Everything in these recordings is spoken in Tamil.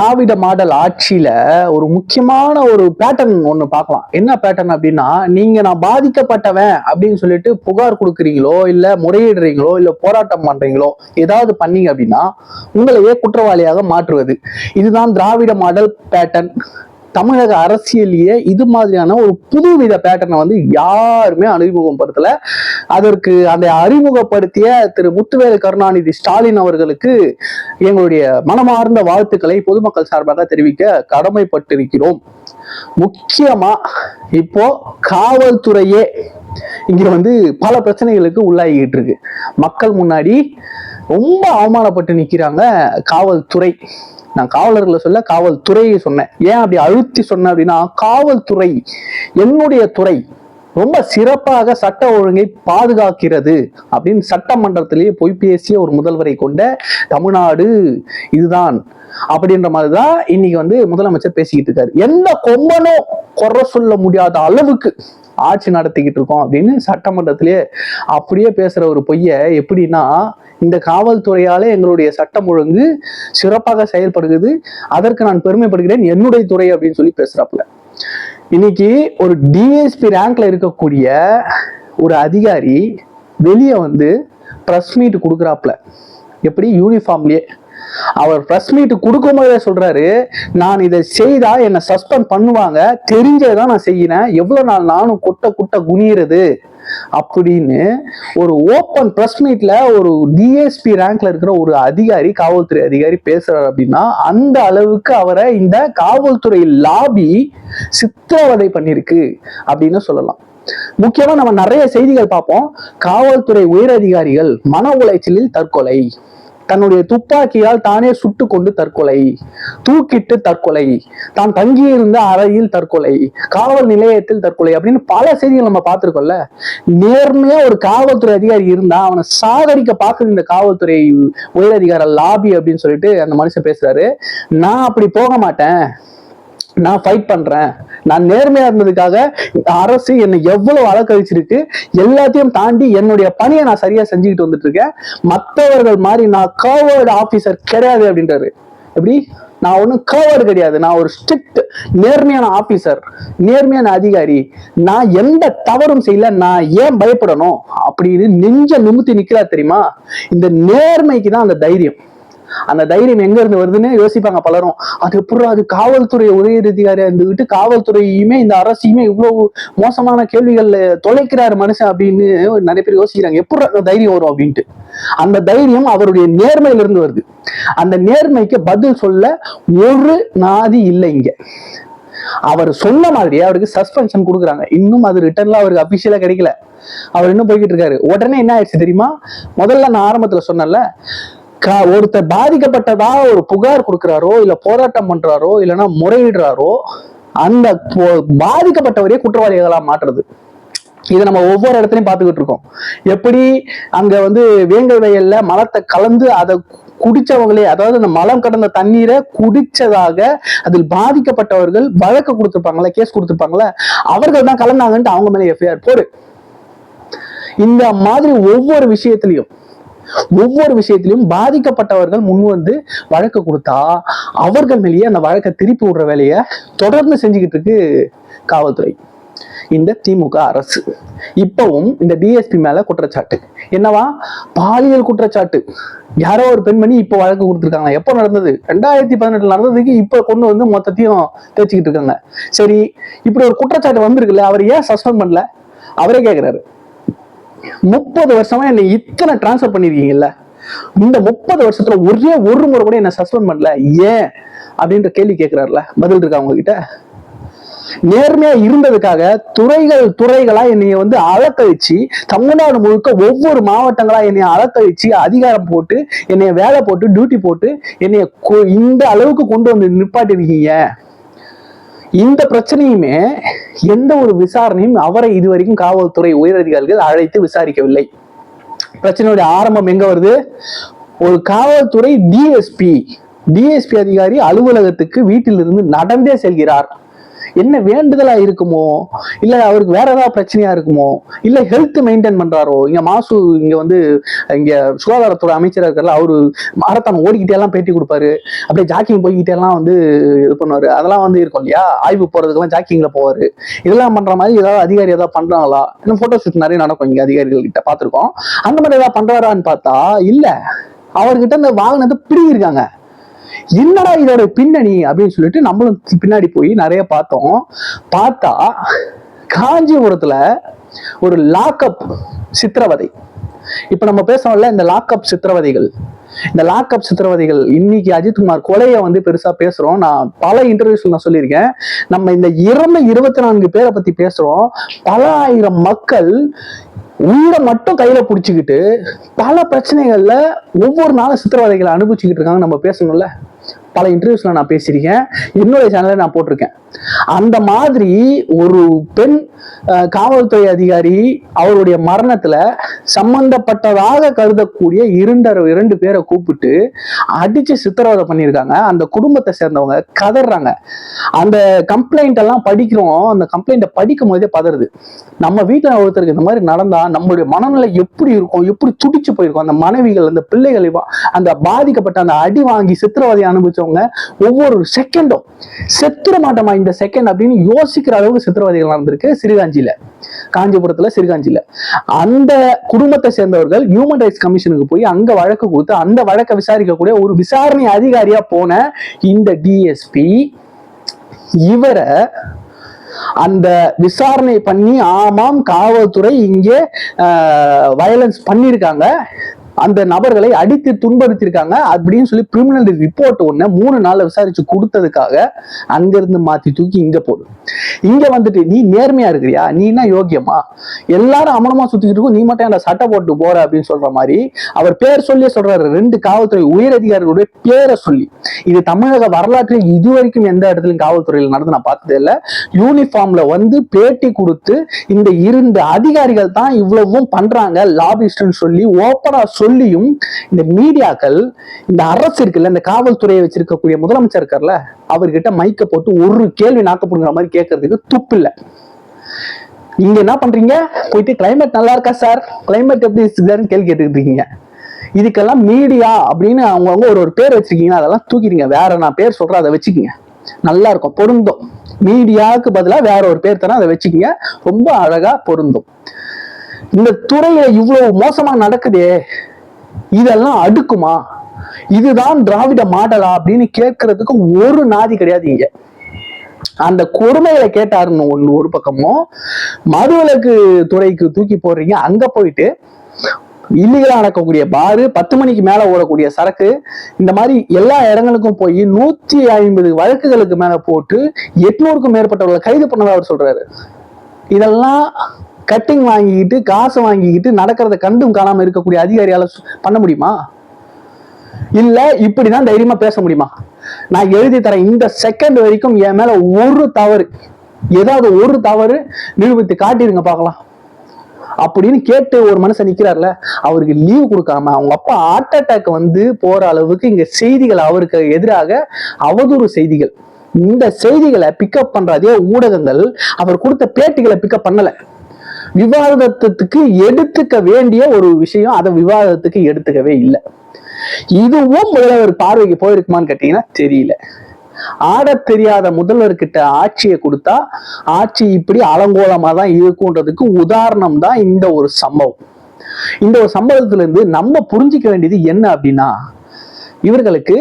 திராவிட மாடல் ஆட்சியில ஒரு முக்கியமான ஒரு பேட்டர்ன் ஒண்ணு பார்க்கலாம். என்ன பேட்டர்ன் அப்படின்னா நீங்க நான் பாதிக்கப்பட்டவன் அப்படின்னு சொல்லிட்டு புகார் கொடுக்குறீங்களோ இல்ல முறையிடுறீங்களோ இல்ல போராட்டம் பண்றீங்களோ ஏதாவது பண்ணீங்க அப்படின்னா உங்களையே குற்றவாளியாக மாற்றுவது. இதுதான் திராவிட மாடல் பேட்டர்ன் தமிழக அரசியல்லையே இது மாதிரியான ஒரு புதுவித பேட்டர்னை வந்து யாருமே அறிமுகப்படுத்தல. அதற்கு அந்த அறிமுகப்படுத்திய திரு முத்துவேல் கருணாநிதி ஸ்டாலின் அவர்களுக்கு எங்களுடைய மனமார்ந்த வாழ்த்துக்களை பொதுமக்கள் சார்பாக தெரிவிக்க கடமைப்பட்டிருக்கிறோம். முக்கியமா இப்போ காவல்துறையே இங்க வந்து பல பிரச்சனைகளுக்கு உள்ளாகிட்டு இருக்கு. மக்கள் முன்னாடி ரொம்ப அவமானப்பட்டு நிக்கிறாங்க காவல்துறை. நான் காவலர்களை சொல்ல காவல்துறையை சொன்னேன். ஏன் அப்படி அழுத்தி சொன்னேன் அப்படின்னா காவல்துறை என்னுடைய துறை ரொம்ப சிறப்பாக சட்ட ஒழுங்கை பாதுகாக்கிறது அப்படின்னு சட்டமன்றத்திலேயே பொய் பேசிய ஒரு முதல்வரை கொண்ட தமிழ்நாடு இதுதான் அப்படின்ற மாதிரிதான் இன்னைக்கு வந்து முதலமைச்சர் பேசிக்கிட்டு இருக்காரு. எந்த கொம்பனும் குறை சொல்ல முடியாத அளவுக்கு ஆட்சி நடத்திக்கிட்டு இருக்கோம் அப்படின்னு சட்டமன்றத்திலேயே அப்படியே பேசுற ஒரு பொய்ய எப்படின்னா இந்த காவல்துறையால எங்களுடைய சட்டம் ஒழுங்கு சிறப்பாக செயல்படுகிறது அதற்கு நான் பெருமைப்படுகிறேன் என்னுடைய துறை அப்படின்னு சொல்லி பேசுறாப்புல. இன்னைக்கு ஒரு டிஎஸ்பி ரேங்க்ல இருக்கக்கூடிய ஒரு அதிகாரி வெளியே வந்து ப்ரெஸ் மீட் கொடுக்குறாப்புல எப்படி? யூனிஃபார்ம்லயே அவர் ப்ரெஸ் மீட் கொடுக்கும்போதே சொல்றாரு நான் இதை செய்தா என்னை சஸ்பெண்ட் பண்ணுவாங்க. தெரிஞ்சதான் நான் செய்யினேன் எவ்வளவு நாள் நானும் குட்ட குட்ட குனியிறது? அப்படின்னு ஒரு ஓப்பன் ப்ரெஸ் மீட்ல ஒரு டிஎஸ்பி ரேங்க்ல இருக்கிற ஒரு அதிகாரி காவல்துறை அதிகாரி பேசுறாரு அப்படின்னா அந்த அளவுக்கு அவரை இந்த காவல்துறை லாபி சித்திரவதை பண்ணிருக்கு அப்படின்னு சொல்லலாம். முக்கியமா நம்ம நிறைய செய்திகள் பார்ப்போம். காவல்துறை உயரதிகாரிகள் மன உளைச்சலில் தற்கொலை. தன்னுடைய துப்பாக்கியால் தானே சுட்டு கொண்டு தற்கொலை. தூக்கிட்டு தற்கொலை. தான் தங்கியிருந்த அறையில் தற்கொலை. காவல் நிலையத்தில் தற்கொலை அப்படின்னு பல செய்திகள் நம்ம பார்த்துருக்கோம்ல. நேர்மையா ஒரு காவல்துறை அதிகாரி இருந்தா அவனை சாகடிக்க பார்க்குது இந்த காவல்துறை உயரதிகார லாபி அப்படின்னு சொல்லிட்டு அந்த மனுஷன் பேசுறாரு. நான் அப்படி போக மாட்டேன். நான் ஃபைட் பண்றேன். நான் நேர்மையா இருந்ததுக்காக அரசு என்னை எவ்வளவு அலக்கழிச்சிருக்கு எல்லாத்தையும் தாண்டி என்னுடைய பணியை நான் சரியா செஞ்சுக்கிட்டு வந்துட்டு இருக்கேன் மற்றவர்கள் மாதிரி நான் கவர்டு ஆபீசர் கிடையாது அப்படின்றாரு. எப்படி? நான் ஒன்றும் கவர்டு கிடையாது. நான் ஒரு ஸ்ட்ரிக்ட் நேர்மையான ஆபீசர் நேர்மையான அதிகாரி. நான் எந்த தவறும் செய்யல நான் ஏன் பயப்படணும்? அப்படின்னு நெஞ்ச நிமித்தி நிக்கிறா தெரியுமா? இந்த நேர்மைக்கு தான் அந்த தைரியம். அந்த தைரியம் எங்க இருந்து வருதுன்னு யோசிப்பாங்க பலரும். அது எப்படி அது காவல்துறை உதயதிகாரியா இருந்துகிட்டு காவல்துறையுமே இந்த அரசையுமே இவ்வளவு மோசமான கேள்விகள்ல தொலைக்கிறாரு மனுஷன் அப்படின்னு நிறைய பேர் யோசிக்கிறாங்க. எப்படி அந்த தைரியம் வரும் அப்படின்ட்டு. அந்த தைரியம் அவருடைய நேர்மையில இருந்து வருது. அந்த நேர்மைக்கு பதில் சொல்ல ஒரு நாதி இல்லை இங்க. அவர் சொன்ன மாதிரியே அவருக்கு சஸ்பென்ஷன் கொடுக்குறாங்க. இன்னும் அது ரிட்டர்ன்ல அவருக்கு அபிஷியலா கிடைக்கல. அவர் இன்னும் போய்கிட்டு இருக்காரு. உடனே என்ன ஆயிடுச்சு தெரியுமா? முதல்ல நான் ஆரம்பத்துல சொன்னேன்ல கா- ஒருத்தர் பாதிக்கப்பட்டதா ஒரு புகார் கொடுக்குறாரோ இல்ல போராட்டம் பண்றாரோ இல்லைன்னா முறையிடுறாரோ அந்த பொ- பாதிக்கப்பட்டவரே குற்றவாளிகளா மாற்றுறது? இதை நம்ம ஒவ்வொரு இடத்துலையும் பார்த்துக்கிட்டு இருக்கோம். எப்படி அங்க வந்து வேங்கல் வயல்ல மலத்தை கலந்து அதை குடிச்சவங்களே அதாவது அந்த மலம் கடந்த தண்ணீரை குடிச்சதாக அதில் பாதிக்கப்பட்டவர்கள் வழக்கு கொடுத்துருப்பாங்களே கேஸ் கொடுத்துருப்பாங்களே அவர்கள் தான் கலந்தாங்கன்ட்டு அவங்க மேலே எஃப்ஐஆர் போடு. இந்த மாதிரி ஒவ்வொரு விஷயத்திலையும் ஒவ்வொரு விஷயத்திலும் பாதிக்கப்பட்டவர்கள் முன் வந்து வழக்கு கொடுத்தா அவர்கள் மேலேயே அந்த வழக்கை திருப்பி விடுற வேலையை தொடர்ந்து செஞ்சுக்கிட்டு இருக்கு காவல்துறை. இந்த திமுக அரசு. இப்பவும் இந்த டிஎஸ்பி மேல குற்றச்சாட்டு. என்னவா? பாலியல் குற்றச்சாட்டு. யாரோ ஒரு பெண்மணி இப்போ வழக்கு கொடுத்துருக்காங்க. எப்போ நடந்தது? ரெண்டாயிரத்தி பதினெட்டுல நடந்ததுக்கு இப்போ கொண்டு வந்து மொத்தத்தையும் தேய்ச்சிக்கிட்டு இருக்காங்க. சரி இப்படி ஒரு குற்றச்சாட்டு வந்திருக்குல்ல அவர் ஏன் சஸ்பெண்ட் பண்ணல? அவரே கேக்குறாரு. முப்பது வருஷமா என்னை இத்தனை டிரான்ஸ்ஃபர் பண்ணிருக்கீங்கல்ல? இந்த முப்பது வருஷத்துல ஒரே ஒரு முறை கூட என்ன சஸ்பெண்ட் பண்ணல. ஏன்? அப்படின்ற கேள்வி கேட்கிறாருல பதில் இருக்கா உங்ககிட்ட? நேர்மையா இருந்ததுக்காக துறைகள் துறைகளா என்னைய வந்து அலக்கழிச்சு தமிழ்நாடு முழுக்க ஒவ்வொரு மாவட்டங்களா என்னைய அலக்கழிச்சு அதிகாரம் போட்டு என்னைய வேலை போட்டு டியூட்டி போட்டு என்னைய கொ- இந்த அளவுக்கு கொண்டு வந்து நிப்பாட்டிருக்கீங்க. இந்த பிரச்சனையுமே எந்த ஒரு விசாரணையும் அவரை இதுவரைக்கும் காவல்துறை உயரதிகாரிகள் அழைத்து விசாரிக்கவில்லை. பிரச்சனையுடைய ஆரம்பம் எங்க வருது? ஒரு காவல்துறை டிஎஸ்பி டிஎஸ்பி அதிகாரி அலுவலகத்துக்கு வீட்டிலிருந்து நடந்தே செல்கிறார். என்ன வேண்டுதலா இருக்குமோ? இல்ல அவருக்கு வேற ஏதாவது பிரச்சனையா இருக்குமோ? இல்ல ஹெல்த் மெயின்டைன் பண்றாரோ? இங்க மாசு இங்க வந்து இங்க சுகாதாரத்துறை அமைச்சராக இருக்கார்ல அவரு மாரத்தான் ஓடிக்கிட்டே எல்லாம் பேட்டி கொடுப்பாரு. அப்படியே ஜாக்கிங் போய்கிட்டே எல்லாம் வந்து இது பண்ணுவாரு. அதெல்லாம் வந்து இருக்கும் இல்லையா? ஆய்வு போறதுக்கெல்லாம் ஜாக்கிங்ல போவாரு. இதெல்லாம் பண்ற மாதிரி ஏதாவது அதிகாரி ஏதாவது பண்றாங்களா? இன்னும் போட்டோ ஷூட் நிறைய நடக்கும் இங்க அதிகாரிகள் கிட்ட பார்த்திருக்கோம். அந்த மாதிரி ஏதாவது பண்றாரான்னு பார்த்தா இல்ல. அவர்கிட்ட இந்த வாகனத்தை பிடிங்கிருக்காங்க என்னடா இதோட பின்னணி அப்படின்னு சொல்லிட்டு நம்மளும் பின்னாடி போய் நிறைய பார்த்தோம். பார்த்தா காஞ்சிபுரத்துல ஒரு லாக்அப் சித்திரவதை. இப்ப நம்ம பேசணும்ல இந்த லாக்அப் சித்திரவதைகள். இந்த லாக்அப் சித்திரவதைகள் இன்னைக்கு அஜித்குமார் கொலையை வந்து பெருசா பேசுறோம். நான் பல இன்டர்வியூஸ்ல நான் சொல்லியிருக்கேன். நம்ம இந்த இறந்த இருபத்தி நான்கு பேரை பத்தி பேசுறோம். பல ஆயிரம் மக்கள் உயிரை மட்டும் கையில புடிச்சுக்கிட்டு பல பிரச்சனைகள்ல ஒவ்வொரு நாளும் சித்திரவதைகளை அனுபவிச்சுக்கிட்டு இருக்காங்க நம்ம பேசணும்ல? பல இன்டர்வியூஸ்ல நான் பேசியிருக்கேன். என்னுடைய சேனல்ல நான் போட்டிருக்கேன். அந்த மாதிரி ஒரு பெண் காவல்துறை அதிகாரி அவருடைய மரணத்துல சம்பந்தப்பட்டதாக கருதக்கூடிய இரண்டரை இரண்டு பேரை கூப்பிட்டு அடிச்சு சித்திரவதை பண்ணியிருக்காங்க. அந்த குடும்பத்தை சேர்ந்தவங்க கதறாங்க. அந்த கம்ப்ளைண்ட் எல்லாம் படிக்கிறோம். அந்த கம்ப்ளைண்ட்டை படிக்கும் போதே பதறுது. நம்ம வீட்டில் ஒருத்தருக்கு இந்த மாதிரி நடந்தா நம்மளுடைய மனநிலை எப்படி இருக்கும்? எப்படி துடிச்சு போயிருக்கும்? அந்த மனைவிகள் அந்த பிள்ளைகள் அந்த பாதிக்கப்பட்ட அந்த அடி வாங்கி சித்திரவதை அனுபவிச்சவங்க ஒவ்வொரு செகண்டும் செத்துற மாட்டோமா இந்த செகண்ட் அப்படின்னு யோசிக்கிற அளவுக்கு சித்திரவதைகள் நடந்திருக்கு சிறுகாஞ்சியில. காஞ்சிபுரத்துல சிறுகாஞ்சியில. அந்த குடும்பத்தை சேர்ந்தவர்கள் ஹியூமன் ரைட்ஸ் கமிஷனுக்கு போய் அங்க வழக்கு கொடுத்து அந்த வழக்கை விசாரிக்கக்கூடிய ஒரு விசாரணை அதிகாரியா போன இந்த டிஎஸ்பி இவரை அந்த விசாரணை பண்ணி ஆமாம் காவல்துறை இங்கே வயலன்ஸ் பண்ணியிருக்காங்க. அந்த நபர்களை அடித்து துன்படுத்தியிருக்காங்க அப்படின்னு சொல்லி கிரிமினல் ரிப்போர்ட் ஒன்று மூணு நாளில் விசாரிச்சு கொடுத்ததுக்காக அங்கிருந்து மாத்தி தூக்கி இங்க போதும் இங்க வந்துட்டு நீ நேர்மையா இருக்கிறியா? நீ என்ன யோக்கியமா எல்லாரும் அமனமா சுத்திக்கிட்டு இருக்கும். நீ மட்டும் என்ன சட்டை போட்டு போற அப்படின்னு சொல்ற மாதிரி அவர் பேர் சொல்லியே சொல்றாரு. ரெண்டு காவல்துறை உயர் அதிகாரிகளுடைய பேரை சொல்லி. இது தமிழக வரலாற்றில் இதுவரைக்கும் எந்த இடத்துலயும் காவல்துறையில் நடந்து நான் பார்த்ததே இல்லை. யூனிஃபார்ம்ல வந்து பேட்டி கொடுத்து இந்த இரண்டு அதிகாரிகள் தான் இவ்வளவும் பண்றாங்க லாபிஸ்ட்னு சொல்லி ஓப்பனா சொல்லியும் இந்த மீடியாக்கள் இந்த அரசு இருக்குல்ல இந்த காவல்துறையை வச்சிருக்கக்கூடிய முதலமைச்சர் இருக்கார்ல அவர்கிட்ட மைக்க போட்டு ஒரு கேள்வி நாக்கப்படுங்கிற மாதிரி கேட்கறதுக்கு துப்பு இல்லை. நீங்க என்ன பண்றீங்க? போயிட்டு கிளைமேட் நல்லா இருக்கா சார் கிளைமேட் எப்படி இருக்குதுன்னு கேள்வி கேட்டுக்கிட்டு இருக்கீங்க. இதுக்கெல்லாம் மீடியா அப்படின்னு அவங்கவுங்க ஒரு ஒரு பேர் வச்சிருக்கீங்க. அதெல்லாம் தூக்கிடுங்க. வேற நான் பேர் சொல்றேன் அதை வச்சுக்கோங்க. நல்லா இருக்கும். பொருந்தும். மீடியாவுக்கு பதிலாக வேற ஒரு பேர் தரேன் அதை வச்சுக்கோங்க. ரொம்ப அழகா பொருந்தும். இந்த துறையில இவ்வளவு மோசமா நடக்குதே. இதெல்லாம் அடுக்குமா? இதுதான் திராவிட மாடலா அப்படின்னு கேட்கறதுக்கு ஒரு நாதி கிடையாது இங்க. அந்த கொடுமைகளை கேட்டாருன்னு ஒண்ணு ஒரு பக்கமும் மதுவிலக்கு துறைக்கு தூக்கி போடுறீங்க அங்க போயிட்டு இல்லீகலா நடக்கக்கூடிய பாரு பத்து மணிக்கு மேல ஓடக்கூடிய சரக்கு இந்த மாதிரி எல்லா இடங்களுக்கும் போய் நூத்தி ஐம்பது வழக்குகளுக்கு மேல போட்டு எட்நூறுக்கும் மேற்பட்டவர்களை கைது பண்ணதா அவர் சொல்றாரு. இதெல்லாம் கட்டிங் வாங்கிக்கிட்டு காசு வாங்கிக்கிட்டு நடக்கிறத கண்டும் காணாம இருக்கக்கூடிய அதிகாரியால பண்ண முடியுமா? இல்ல இப்படிதான் தைரியமா பேச முடியுமா? நான் எழுதி தரேன். இந்த செகண்ட் வரைக்கும் என் மேல ஒரு தவறு. ஏதாவது ஒரு தவறு நிரூபித்து காட்டிடுங்க பார்க்கலாம். அப்படின்னு கேட்டு ஒரு மனுஷன் நிக்கிறார்ல அவருக்கு லீவ் கொடுக்காம அவங்க அப்பா ஹார்ட் அட்டாக் வந்து போற அளவுக்கு இங்க செய்திகள் அவருக்கு எதிராக அவதூறு செய்திகள். இந்த செய்திகளை பிக்கப் பண்ற அதே ஊடகங்கள் அவர் கொடுத்த பேட்டிகளை பிக்கப் பண்ணல. விவாதத்துக்கு எடுத்துக்க வேண்டிய ஒரு விஷயம் அதை விவாதத்துக்கு எடுத்துக்கவே இல்லை. இதுவும் முதல்வர் பார்வைக்கு போயிருக்குமான்னு கேட்டீங்கன்னா தெரியல. ஆடத் தெரியாத முதல்வர்கிட்ட ஆட்சியை கொடுத்தா ஆட்சி இப்படி அலங்கோலமா தான் இருக்குன்றதுக்கு உதாரணம் தான் இந்த ஒரு சம்பவம். இந்த ஒரு சம்பவத்துல இருந்து நம்ம புரிஞ்சிக்க வேண்டியது என்ன அப்படின்னா இவர்களுக்கு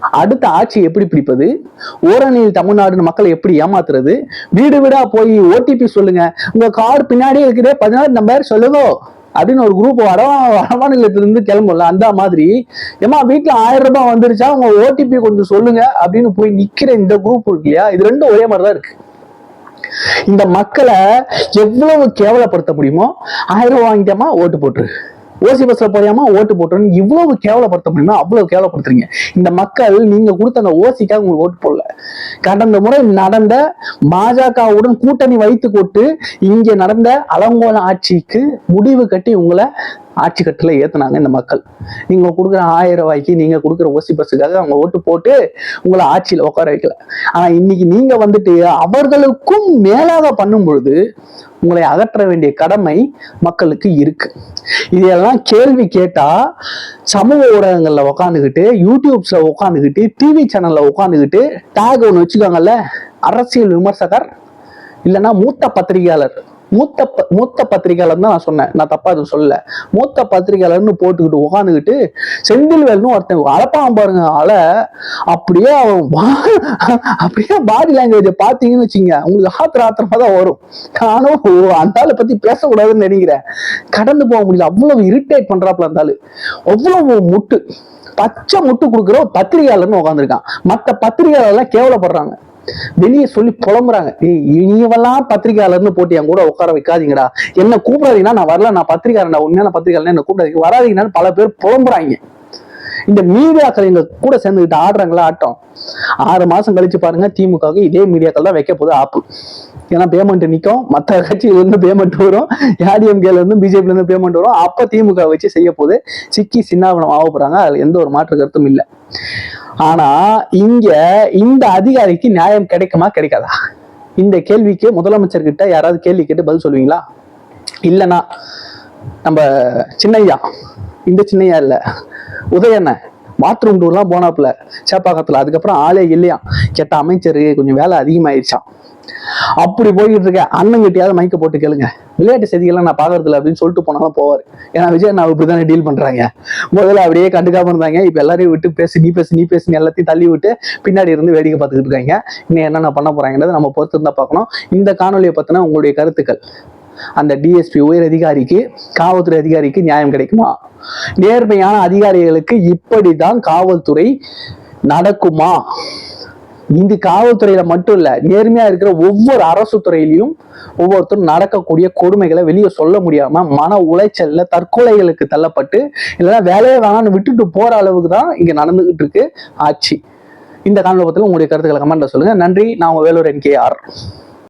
அடுத்த ஆட்சி எப்படி பிடிப்பது? ஓரணியில் தமிழ்நாடு மக்களை எப்படி ஏமாத்துறது? வீடு வீடா போய் ஓடிபி சொல்லுங்க. உங்க கார்டு பின்னாடியே இருக்குதே பதினாறு நம்பர் சொல்லுங்க. அப்படின்னு ஒரு குரூப் வட வடமாநிலத்துல இருந்து கிளம்பும்ல அந்த மாதிரி. ஏமா வீட்டுல ஆயிரம் ரூபாய் வந்துருச்சா? உங்க ஓடிபி கொஞ்சம் சொல்லுங்க அப்படின்னு போய் நிக்கிற இந்த குரூப் இருக்கு இல்லையா? இது ரெண்டும் ஒரே மாதிரிதான் இருக்கு. இந்த மக்களை எவ்வளவு கேவலப்படுத்த முடியுமோ ஆயிரம் ரூபாய் வாங்கிட்டாமா ஓட்டு போட்டுரு. ஓசி பஸ்ல போறியாமா ஓட்டு போட்டுருன்னு இவ்வளவு கேவலப்படுத்த முடியுமோ? அவ்வளவு கேவலப்படுத்துறீங்க. இந்த மக்கள் நீங்க கொடுத்த அந்த ஓசிக்காக உங்களுக்கு ஓட்டு போடல. கடந்த முறை நடந்த பாஜகவுடன் கூட்டணி வைத்து கொண்டு இங்கே நடந்த அலங்கோல ஆட்சிக்கு முடிவு கட்டி உங்களை ஆட்சி கட்டில ஏத்துனாங்க இந்த மக்கள். நீங்க கொடுக்குற ஆயிரம் ரூபாய்க்கு நீங்க கொடுக்குற ஓசி பஸ்ஸுக்காக அவங்க ஓட்டு போட்டு உங்களை ஆட்சியில உட்கார வைக்கல. ஆனா இன்னைக்கு நீங்க வந்துட்டு அவர்களுக்கும் மேலாக பண்ணும் பொழுது உங்களை அகற்ற வேண்டிய கடமை மக்களுக்கு இருக்கு. இதெல்லாம் கேள்வி கேட்டா சமூக ஊடகங்கள்ல உட்காந்துக்கிட்டு யூடியூப்ஸ்ல உட்காந்துக்கிட்டு டிவி சேனல்ல உட்காந்துக்கிட்டு டேக் ஒன்று வச்சுக்காங்கல்ல அரசியல் விமர்சகர் இல்லைன்னா மூத்த பத்திரிகையாளர். மூத்த ப- மூத்த பத்திரிகையாளர் தான் நான் சொன்னேன். நான் தப்பா எதுவும் சொல்லல. மூத்த பத்திரிகையாளர்னு போட்டுக்கிட்டு உட்காந்துக்கிட்டு செந்தில் வேல்னு ஒருத்தன் அழப்பான் பாருங்க அல. அப்படியே அவன் அப்படியே பாடி லாங்குவேஜை பார்த்தீங்கன்னு வச்சுங்க உங்களுக்கு ஆத்திர ஆத்திரமா தான் வரும். நானும் அந்த ஆளை பத்தி பேசக்கூடாதுன்னு நினைக்கிறேன். கடந்து போக முடியல. அவ்வளவு இரிட்டேட் பண்றாப்புல இருந்தாலும் அவ்வளவு முட்டு. பச்சை முட்டு கொடுக்குற ஒரு பத்திரிகையாளர்னு உட்காந்துருக்கான் மற்ற பத்திரிகையாளர்லாம் கேவலப்படுறாங்க. வெளியே சொல்லி புலம்புறாங்க. இனியவெல்லாம் பத்திரிகையாளர்னு போட்டு என் கூட உட்கார வைக்காதீங்கடா. என்ன கூப்பிடாதீங்கன்னா நான் வரல நான் பத்திரிகையாளர் உண்மையான பத்திரிகையாளர் என்ன கூப்பிடாதீங்க. வராதீங்கன்னு பல பேர் புலம்புறாங்க. இந்த மீடியாக்கள் எங்க கூட சேர்ந்துக்கிட்டு ஆடுறாங்களா ஆட்டம். ஆறு மாசம் கழிச்சு பாருங்க திமுகவுக்கு இதே மீடியாக்கள் தான் வைக்க போகுது ஆப்பு. ஏன்னா பேமெண்ட் நிற்கும் மற்ற கட்சியில இருந்து பேமெண்ட் வரும். ஏடிஎம்கேல இருந்து பிஜேபில இருந்து பேமெண்ட் வரும். அப்ப திமுக வச்சு செய்ய போகுது. சிக்கி சின்னாபனம் ஆக போறாங்க அதுல எந்த ஒரு மாற்று கருத்தும் இல்லை. ஆனா இங்க இந்த அதிகாரிக்கு நியாயம் கிடைக்குமா கிடைக்காதா? இந்த கேள்விக்கு முதலமைச்சர் கிட்ட யாராவது கேள்வி கேட்டு பதில் சொல்லுவீங்களா? இல்லைன்னா நம்ம சின்னையா இந்த சின்னையா இல்ல உதயண்ண பாத்ரூம் டூர்லாம் போனாப்புல சேப்பாக்கத்துல. அதுக்கப்புறம் ஆளே இல்லையா கேட்ட அமைச்சர் கொஞ்சம் வேலை அதிகமாயிருச்சான் அப்படி போய்கிட்டு இருக்க அண்ணங்கிட்டயாவது மைக்க போட்டு கேளுங்க. விளையாட்டு செய்திகள்லாம் நான் பாக்குறதுல அப்படின்னு சொல்லிட்டு போனாலும் போவார். ஏன்னா விஜய் நான் இப்படிதானே டீல் பண்றாங்க. முதல்ல அப்படியே கண்டுக்காம இருந்தாங்க. இப்ப எல்லாரையும் விட்டு பேசு நீ பேசு நீ பேசுன்னு எல்லாத்தையும் தள்ளி விட்டு பின்னாடி இருந்து வேடிக்கை பார்த்துக்கிட்டு இருக்காங்க. இன்னும் என்னென்ன பண்ண போறாங்கன்றது நம்ம பொறுத்து இருந்தா பார்க்கணும். இந்த காணொலியை பத்தின உங்களுடைய கருத்துக்கள். அந்த டிஎஸ்பி உயர் அதிகாரிக்கு காவல்துறை அதிகாரிக்கு நியாயம் கிடைக்குமா? நேர்மையான அதிகாரிகளுக்கு இப்படிதான் காவல்துறை நடக்குமா? இந்த காவல்துறையில மட்டும் இல்ல நேர்மையா இருக்கிற ஒவ்வொரு அரசு துறையிலையும் ஒவ்வொருத்தரும் நடக்கக்கூடிய கொடுமைகளை வெளியே சொல்ல முடியாம மன உளைச்சல்ல தற்கொலைகளுக்கு தள்ளப்பட்டு இல்லைன்னா வேலையே வேணாம்னு விட்டுட்டு போற அளவுக்கு தான் இங்க நடந்துகிட்டு இருக்கு ஆட்சி. இந்த காணொலி உங்களுடைய கருத்துக்களை கமெண்ட்ல சொல்லுங்க. நன்றி. நான் உங்க வேலூர் என் கே ஆர்.